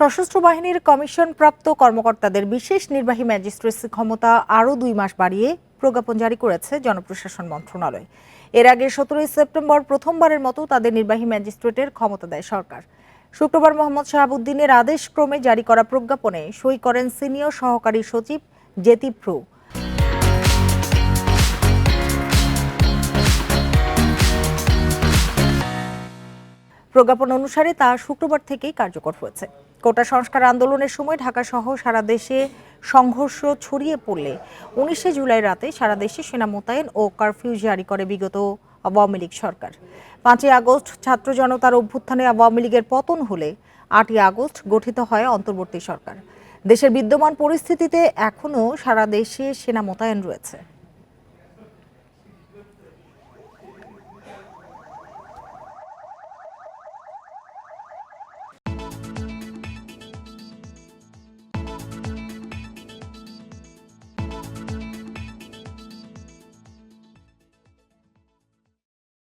সশস্ত্র বাহিনীর কমিশনপ্রাপ্ত কর্মকর্তাদের বিশেষ নির্বাহী ম্যাজিস্ট্রেসি ক্ষমতা আরও দুই মাস বাড়িয়ে প্রজ্ঞাপন জারি করেছে জনপ্রশাসন মন্ত্রণালয়। এর আগে সতেরোই সেপ্টেম্বর প্রথমবারের মতো তাদের নির্বাহী ম্যাজিস্ট্রেটের ক্ষমতা দেয় সরকার। শুক্রবার মোহাম্মদ শাহাবুদ্দিনের আদেশ ক্রমে জারি করা প্রজ্ঞাপনে সই করেন সিনিয়র সহকারী সচিব জেতি প্রু প্রজ্ঞাপন অনুসারে তা শুক্রবার থেকেই কার্যকর হয়েছে। কোটা সংস্কার আন্দোলনের সময় ঢাকা সহ সারা দেশে সংঘর্ষ ছড়িয়ে পড়লে উনিশে জুলাই রাতে সারা দেশে সেনা মোতায়েন ও কারফিউ জারি করে বিগত আওয়ামী লীগ সরকার। পাঁচই আগস্ট ছাত্র জনতার অভ্যুত্থানে আওয়ামী লীগের পতন হলে আটই আগস্ট গঠিত হয় অন্তর্বর্তী সরকার। দেশের বিদ্যমান পরিস্থিতিতে এখনও সারা দেশে সেনা মোতায়েন রয়েছে।